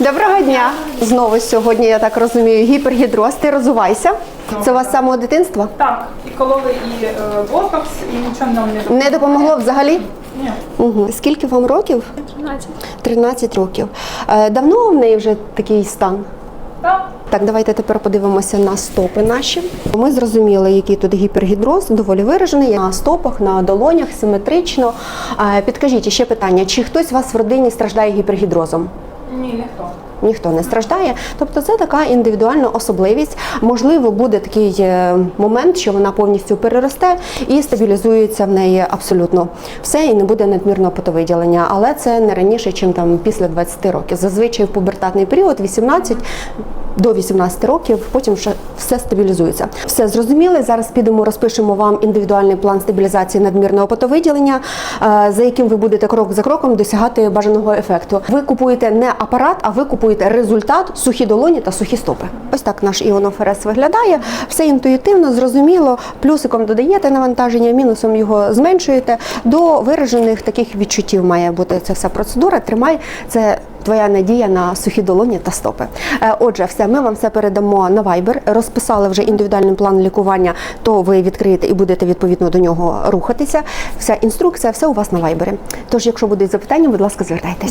Доброго дня! Знову сьогодні, я так розумію, гіпергідроз. Ти розвивайся. Це у вас з самого дитинства? Так, і кололи і е, ботокс, і нічого нам не допомогло. Не допомогло взагалі? Ні. Угу. Скільки вам років? 13. 13 років. Е, Давно в неї вже такий стан? Так. Так, давайте тепер подивимося на стопи наші. Ми зрозуміли, який тут гіпергідроз, доволі виражений на стопах, на долонях, симетрично. Е, Підкажіть ще питання: чи хтось у вас в родині страждає гіпергідрозом? Ні, ніхто. Ніхто не страждає, тобто це така індивідуальна особливість. Можливо, буде такий е, момент, що вона повністю переросте і стабілізується в неї абсолютно все, і не буде надмірного потовиділення. Але це не раніше, ніж там після 20 років. Зазвичай в пубертатний період 18 до 18 років, потім ще все стабілізується. Все зрозуміли. Зараз підемо, розпишемо вам індивідуальний план стабілізації надмірного потовиділення, е, за яким ви будете крок за кроком досягати бажаного ефекту. Ви купуєте не апарат, а ви купуєте результат сухі долоні та сухі стопи. Ось так наш іоноферез виглядає. Все інтуїтивно, зрозуміло. Плюсиком додаєте навантаження, мінусом його зменшуєте. До виражених таких відчуттів має бути ця вся процедура. Тримай це. Твоя надія на сухі долоні та стопи. Е, Отже, все, ми вам все передамо на Viber. Розписали вже індивідуальний план лікування, то ви відкриєте і будете відповідно до нього рухатися. Вся інструкція, все у вас на Viber. Тож, якщо будуть запитання, будь ласка, звертайтесь.